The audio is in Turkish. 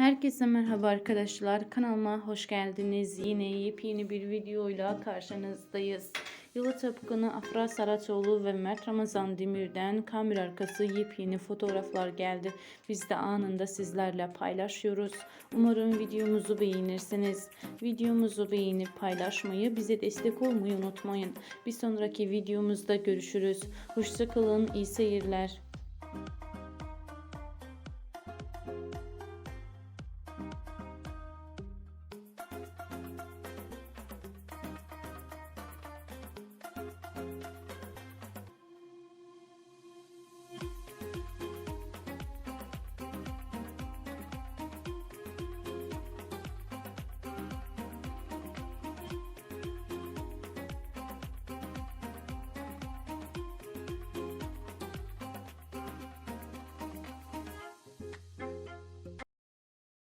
Herkese merhaba arkadaşlar. Kanalıma hoş geldiniz. Yine yepyeni bir videoyla karşınızdayız. Yılı Tapkını Afra Saraçoğlu ve Mert Ramazan Demir'den kamera arkası yepyeni fotoğraflar geldi. Biz de anında sizlerle paylaşıyoruz. Umarım videomuzu beğenirsiniz. Videomuzu beğenip paylaşmayı, bize destek olmayı unutmayın. Bir sonraki videomuzda görüşürüz. Hoşçakalın, iyi seyirler.